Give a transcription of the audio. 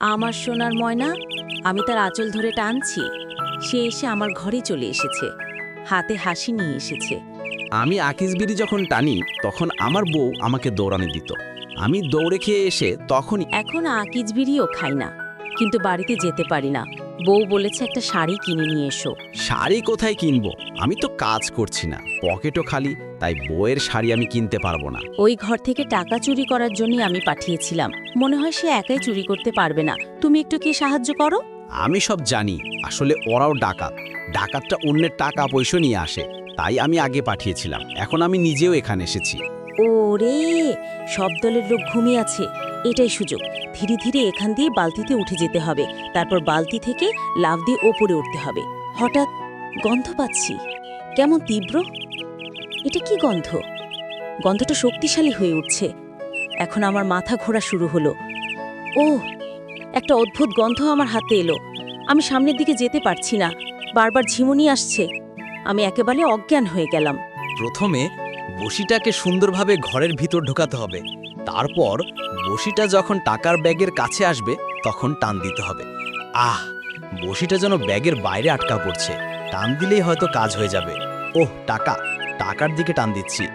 আমার সোনার ময়না আমি তার আঁচল ধরে টানছি। সে এসে আমার ঘরে চলে এসেছে। হাতে হাসি নিয়ে এসেছে। আমি আকিস বিড়ি যখন টানি তখন আমার বউ আমাকে দৌড়ানি দিত। আমি দৌড়ে খেয়ে এসে তখন এখন আকিজ বিড়িও খাই না কিন্তু বাড়িতে যেতে পারি না। বউ বলেছে একটা শাড়ি কিনে নিয়ে এসো। শাড়ি কোথায় কিনবো? আমি তো কাজ করছি না। পকেটও খালি তাই বউয়ের শাড়ি আমি কিনতে পারব না। ওই ঘর থেকে টাকা চুরি করার জন্যই আমি পাঠিয়েছিলাম। মনে হয় সে একাই চুরি করতে পারবে না। তুমি একটু কি সাহায্য করো? আমি সব জানি। আসলে ওরাও ডাকাত। ডাকাতটা অন্যের টাকা পয়সা নিয়ে আসে। তাই আমি আগে পাঠিয়েছিলাম। এখন আমি নিজেও এখানে এসেছি। ওরে সব দলের লোক ঘুমিয়ে আছে। এটাই সুযোগ। ধীরে ধীরে এখান দিয়ে বালতিতে উঠে যেতে হবে। তারপর বালতি থেকে লাভ দিয়ে ওপরে উঠতে হবে। হঠাৎ গন্ধ পাচ্ছি। কেমন তীব্র? এটা কি গন্ধ? গন্ধটা শক্তিশালী হয়ে উঠছে। এখন আমার মাথা ঘোরা শুরু হলো। ও একটা অদ্ভুত গন্ধ আমার হাতে এলো। আমি সামনের দিকে যেতে পারছি না। বারবার ঝিমুনি আসছে। আমি একেবারে অজ্ঞান হয়ে গেলাম। প্রথমে বসিটাকে সুন্দরভাবে ঘরের ভিতর ঢোকাতে হবে। তারপর বসিটা যখন টাকার ব্যাগের কাছে আসবে, তখন টান দিতে হবে। আহ, বসিটা যেন ব্যাগের বাইরে আটকা পড়ছে। টান দিলেই হয়তো কাজ হয়ে যাবে। ওহ, টাকা। টাকার দিকে টান দিচ্ছি।